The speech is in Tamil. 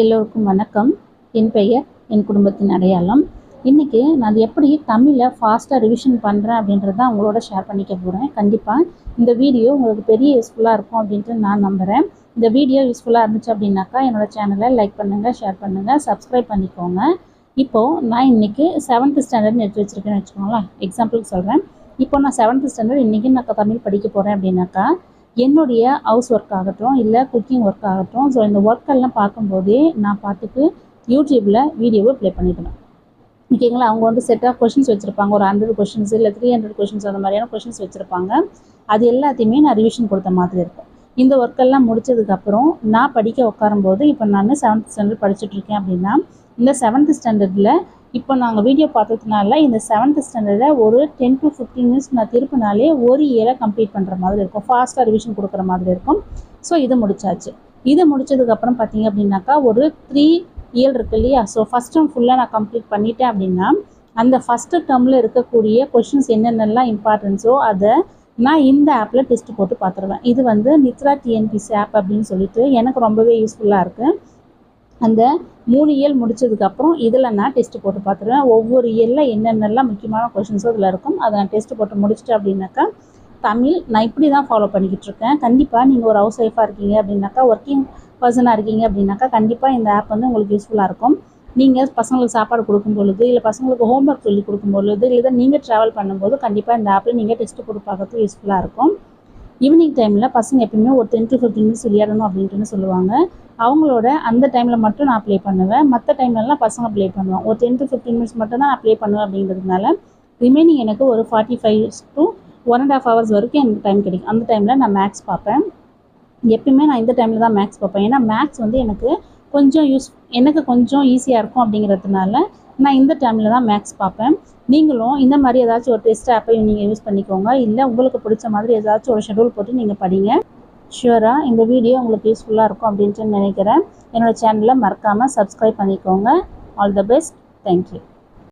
எல்லோருக்கும் வணக்கம். என் பெயர் என் குடும்பத்தின் அடையாளம். இன்றைக்கி நான் அது எப்படி தமிழை ஃபாஸ்ட்டாக ரிவிஷன் பண்ணுறேன் அப்படின்றத உங்களோட ஷேர் பண்ணிக்க போகிறேன் கண்டிப்பாக இந்த வீடியோ உங்களுக்கு பெரிய யூஸ்ஃபுல்லாக இருக்கும் அப்படின்ட்டு நான் நம்புகிறேன் இந்த வீடியோ யூஸ்ஃபுல்லாக இருந்துச்சு அப்படின்னாக்கா என்னோடய சேனலை லைக் பண்ணுங்கள் ஷேர் பண்ணுங்கள் சப்ஸ்கிரைப் பண்ணிக்கோங்க. இப்போது நான் இன்றைக்கி செவன்த் ஸ்டாண்டர்ட்னு எடுத்து வச்சுருக்கேன்னு வச்சுக்கோங்களேன். எக்ஸாம்பிளுக்கு சொல்கிறேன் இப்போ நான் செவன்த் ஸ்டாண்டர்ட் இன்றைக்கி நான் தமிழ் படிக்க போகிறேன் அப்படின்னாக்கா என்னுடைய ஹவுஸ் ஒர்க் ஆகட்டும் இல்லை குக்கிங் ஒர்க் ஆகட்டும் ஸோ இந்த ஒர்க்கெல்லாம் பார்க்கும்போதே நான் பார்த்துட்டு யூடியூப்பில் வீடியோவை ப்ளே பண்ணிக்கணும் ஓகேங்களா? அவங்க வந்து செட் ஆஃப் கொஷின்ஸ் வச்சுருப்பாங்க. ஒரு ஹண்ட்ரட் கொஷின்ஸ் இல்லை த்ரீ ஹண்ட்ரட் கொஷின்ஸ் அந்த மாதிரியான கொஷின்ஸ் வச்சுருப்பாங்க. அது எல்லாத்தையுமே நான் ரிவிஷன் கொடுத்த மாதிரி இருக்கும். இந்த ஒர்க்கெல்லாம் முடிச்சதுக்கப்புறம் நான் படிக்க உட்காரும்போது இப்போ நான் செவன்த் ஸ்டாண்டர்ட் படிச்சுட்ருக்கேன் அப்படின்னா இந்த செவன்த் ஸ்டாண்டர்டில் இப்போ நாங்கள் வீடியோ பார்த்ததுனால இந்த செவன்த் ஸ்டாண்டர்டில் ஒரு டென் டு ஃபிஃப்டீன் மினிட்ஸ் நான் திருப்பினாலே ஒரு இயரை கம்ப்ளீட் பண்ணுற மாதிரி இருக்கும். ஃபாஸ்ட்டாக ரிவிஷன் கொடுக்குற மாதிரி இருக்கும். ஸோ இது முடிச்சாச்சு. இது முடிச்சதுக்கப்புறம் பார்த்தீங்க அப்படின்னாக்கா ஒரு த்ரீ இயல் இருக்கு இல்லையா? ஸோ ஃபஸ்ட் டேர்ம் ஃபுல்லாக நான் கம்ப்ளீட் பண்ணிட்டேன் அப்படின்னா அந்த ஃபஸ்ட்டு டேர்மில் இருக்கக்கூடிய கொஷின்ஸ் என்னென்னலாம் இம்பார்ட்டன்ஸோ அதை நான் இந்த ஆப்பில் டெஸ்ட் போட்டு பார்த்துருவேன். இது வந்து நித்ரா டிஎன்பிசி ஆப் அப்படின்னு சொல்லிட்டு எனக்கு ரொம்பவே யூஸ்ஃபுல்லாக இருக்குது அந்த மூணு இயல் முடிச்சதுக்கப்புறம் இதில் நான் டெஸ்ட்டு போட்டு பார்த்துருவேன். ஒவ்வொரு இயலில் என்னென்னலாம் முக்கியமான கொஷின்ஸோ இதில் இருக்கும். அதை நான் டெஸ்ட்டு போட்டு முடிச்சிட்டேன் அப்படின்னாக்கா தமிழ் நான் இப்படி தான் ஃபாலோ பண்ணிக்கிட்டு இருக்கேன். கண்டிப்பாக நீங்கள் ஒரு ஹவுஸ் ஒய்ஃபாக இருக்கீங்க அப்படின்னாக்கா ஒர்க்கிங் பர்சனாக இருக்கீங்க அப்படின்னாக்கா கண்டிப்பாக இந்த ஆப் வந்து உங்களுக்கு யூஸ்ஃபுல்லாக இருக்கும். நீங்கள் பசங்களுக்கு சாப்பாடு கொடுக்கும் பொழுது இல்லை பசங்களுக்கு ஹோம்ஒர்க் சொல்லி கொடுக்கும் பொழுது இல்லை நீங்கள் ட்ராவல் பண்ணும்போது கண்டிப்பாக இந்த ஆப்பில் நீங்கள் டெஸ்ட்டு போட்டு பார்க்கறதுக்கு யூஸ்ஃபுல்லாக இருக்கும். ஈவினிங் டைமில் பசங்க எப்பயுமே ஒரு டென் டு ஃபிஃப்டின் மினிட்ஸ் விளையாடணும் அப்படின்ட்டு சொல்லுவாங்க. அவங்களோட அந்த டைமில் மட்டும் நான் ப்ளே பண்ணுவேன். மற்ற டைம்லலாம் பசங்க ப்ளே பண்ணுவேன் ஒரு டென் டு ஃபிஃப்டின் மினிட்ஸ் மட்டும் தான் நான் ப்ளே பண்ணுவேன் அப்படிங்கிறதுனால ரிமைனிங் எனக்கு ஒரு forty five to one and half hours வரைக்கும் எனக்கு டைம் கிடைக்கும். அந்த டைமில் நான் மேக்ஸ் பார்ப்பேன். எப்பயுமே நான் இந்த டைமில் தான் மேக்ஸ் பார்ப்பேன். ஏன்னா மேக்ஸ் வந்து எனக்கு கொஞ்சம் யூஸ் எனக்கு கொஞ்சம் ஈஸியாக இருக்கும் அப்படிங்கிறதுனால நான் இந்த டைமில் தான் மேக்ஸ் பார்ப்பேன். நீங்களும் இந்த மாதிரி ஏதாச்சும் ஒரு டெஸ்ட் ஆப்பை நீங்கள் யூஸ் பண்ணிக்கோங்க. இல்லை உங்களுக்கு பிடிச்ச மாதிரி ஏதாச்சும் ஒரு ஷெடியூல் போட்டு நீங்கள் படிங்க. ஷுவராக இந்த வீடியோ உங்களுக்கு யூஸ்ஃபுல்லாக இருக்கும் அப்படின்ட்டு நினைக்கிறேன். என்னோடய சேனலை மறக்காமல் சப்ஸ்கிரைப் பண்ணிக்கோங்க. All the best thank you